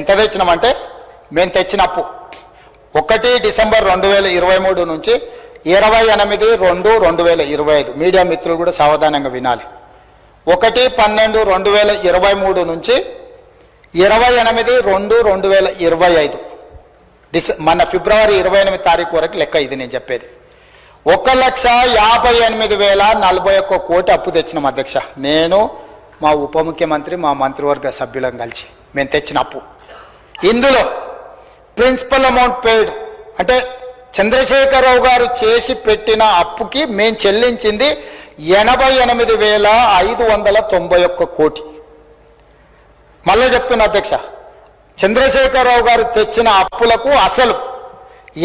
ఎంత తెచ్చినామంటే మేము తెచ్చిన అప్పు ఒకటి డిసెంబర్ రెండు వేల ఇరవై మూడు నుంచి ఇరవై ఎనిమిది రెండు రెండు వేల ఇరవై ఐదు. మీడియా మిత్రులు కూడా సావధానంగా వినాలి. ఒకటి పన్నెండు రెండు వేల ఇరవై మూడు నుంచి ఇరవై ఎనిమిది రెండు రెండు వేల ఇరవై ఐదు. డిస మన ఫిబ్రవరి ఇరవై ఎనిమిది తారీఖు వరకు లెక్క ఇది నేను చెప్పేది. ఒక లక్ష యాభై ఎనిమిది వేల నలభై ఒక్క కోటి అప్పు తెచ్చినాం అధ్యక్ష. నేను మా ఉప ముఖ్యమంత్రి మా మంత్రివర్గ సభ్యులం కలిసి. మేము తెచ్చిన అప్పు. ఇందులో ప్రిన్సిపల్ అమౌంట్ పేడ్ అంటే చంద్రశేఖరరావు గారు చేసి పెట్టిన అప్పుకి మేము చెల్లించింది ఎనభై ఎనిమిది వేల ఐదు వందల తొంభై ఒక్క కోటి. మళ్ళీ చెప్తున్నా అధ్యక్ష చంద్రశేఖరరావు గారు తెచ్చిన అప్పులకు అసలు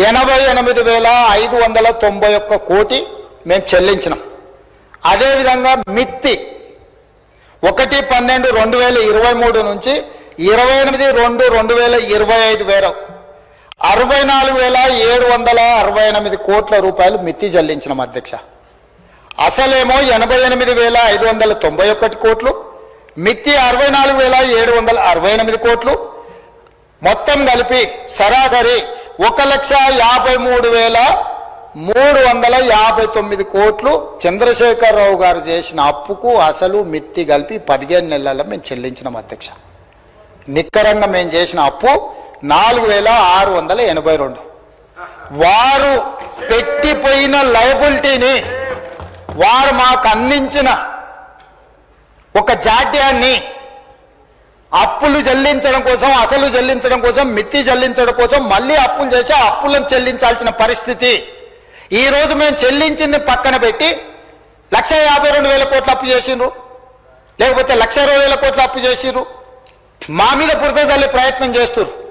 ఎనభై ఎనిమిది వేల ఐదు వందల తొంభై ఒక్క కోటి మేము చెల్లించినాం. అదేవిధంగా మిత్తి ఒకటి పన్నెండు రెండు వేల ఇరవై మూడు నుంచి ఇరవై ఎనిమిది రెండు రెండు వేల ఇరవై ఐదు వేల. అరవై నాలుగు వేల ఏడు వందల అరవై ఎనిమిది కోట్ల రూపాయలు మిత్తి చెల్లించినాం అధ్యక్ష. అసలేమో ఎనభై ఎనిమిది వేల ఐదు వందల తొంభై ఒకటి కోట్లు మిత్తి అరవై నాలుగు వేల ఏడు వందల అరవై ఎనిమిది కోట్లు. మొత్తం కలిపి సరాసరి ఒక లక్ష యాభై మూడు వేల మూడు వందల యాభై తొమ్మిది కోట్లు చంద్రశేఖరరావు గారు చేసిన అప్పుకు అసలు మిత్తి కలిపి పదిహేను నెలల్లో మేము చెల్లించినాం అధ్యక్ష. నిక్కరంగా మేము చేసిన అప్పు? నాలుగు వేల ఆరు వందల ఎనభై రెండు. వారు పెట్టిపోయిన లయబిలిటీని వారు మాకు అందించిన ఒక జాడ్యాన్ని అప్పులు చెల్లించడం కోసం అసలు చెల్లించడం కోసం మిత్తి చెల్లించడం కోసం మళ్ళీ అప్పులు చేసి అప్పులను చెల్లించాల్సిన పరిస్థితి. ఈ రోజు మేము చెల్లించింది పక్కన పెట్టి లక్ష యాభై రెండు వేల కోట్లు అప్పు చేసిండ్రు. లేకపోతే లక్ష ఇరవై వేల కోట్లు అప్పు చేసిండ్రు. మా మీద బురద చల్లే ప్రయత్నం చేస్తున్నారు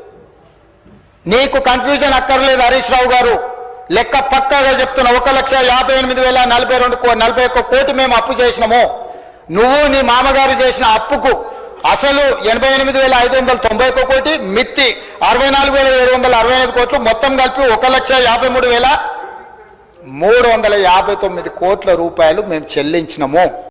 నీకు కన్ఫ్యూజన్ అక్కర్లేదు హరీష్ రావు గారు. లెక్క పక్కాగా చెప్తున్నా ఒక లక్ష యాభై ఎనిమిది వేల నలభై రెండు కో- నలభై ఒక్క కోటి మేము అప్పు చేసినాము. నువ్వు నీ మామగారు చేసిన అప్పుకు అసలు ఎనభై ఎనిమిది వేల ఐదు వందల తొంభై ఒక్క కోటి మిత్తి అరవై నాలుగు వేల ఏడు వందల అరవై ఎనిమిది కోట్లు మొత్తం కలిపి ఒక లక్ష యాభై మూడు వేల మూడు వందల యాభై తొమ్మిది కోట్ల రూపాయలు మేము చెల్లించినాము.